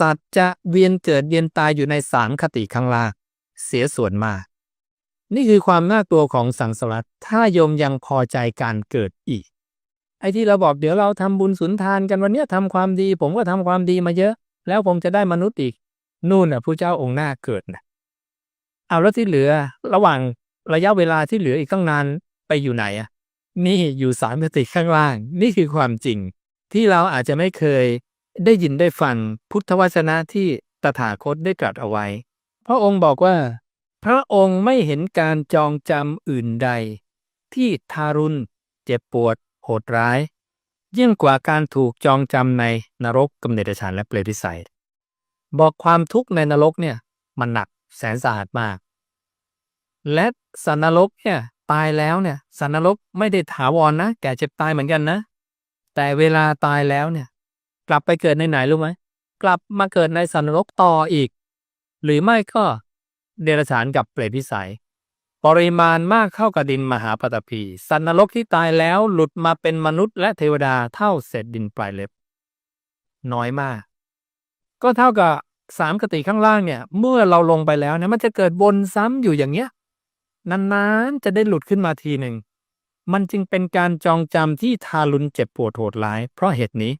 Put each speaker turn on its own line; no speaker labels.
สัตว์จะเวียนเกิดเวียนตายอยู่ในสามคติข้างล่างเสียส่วนมาก นี่คือความน่ากลัวของสังสารวัฏถ้าโยมยังพอใจการเกิดอีก ไอ้ที่เราบอกเดี๋ยวเราทำบุญสุนทานกันวันเนี้ยทำความดี ผมก็ทำความดีมาเยอะ แล้วผมจะได้มนุษย์อีก นู่นน่ะผู้เจ้าองค์หน้าเกิดนะเอาแล้วที่เหลือ ระหว่างระยะเวลาที่เหลืออีกตั้งนานไปอยู่ไหนอะนี่อยู่สามคติข้างล่าง นี่คือความจริงที่เราอาจจะไม่เคย ได้ยินได้ฟังพุทธวจนะที่ตถาคตได้ตรัสเอาไว้ พระองค์บอกว่า พระองค์ไม่เห็นการจองจำอื่นใด ที่ทารุณ เจ็บปวด โหดร้าย ยิ่งกว่าการถูกจองจำในนรกกำเนิดฌานและเปรติสัยบอกความทุกข์ในนรกเนี่ย มันหนักแสนสาหัสมาก และสันนรกเนี่ยตายแล้วเนี่ยสันนรกไม่ได้ถาวรนะแก่เจ็บตายเหมือนกันนะ แต่เวลาตายแล้วเนี่ย กลับไปเกิดในไหนรู้ไหมกลับมาเกิดในสันนรกต่ออีก หรือไม่ก็เดรัจฉานกับเปรตพิสัย ปริมาณมากเข้ากับดินมหาปฐพีสันนรกที่ตายแล้วหลุดมาเป็นมนุษย์และเทวดาเท่าเศษดินปลายเล็บ น้อยมาก ก็เท่ากับสามกติข้างล่างเนี่ย เมื่อเราลงไปแล้วเนี่ยมันจะเกิดวนซ้ำอยู่อย่างเงี้ยนานๆจะได้หลุดขึ้นมาทีหนึ่ง มันจึงเป็นการจองจำที่ทารุณเจ็บปวดโหดร้าย เพราะเหตุนี้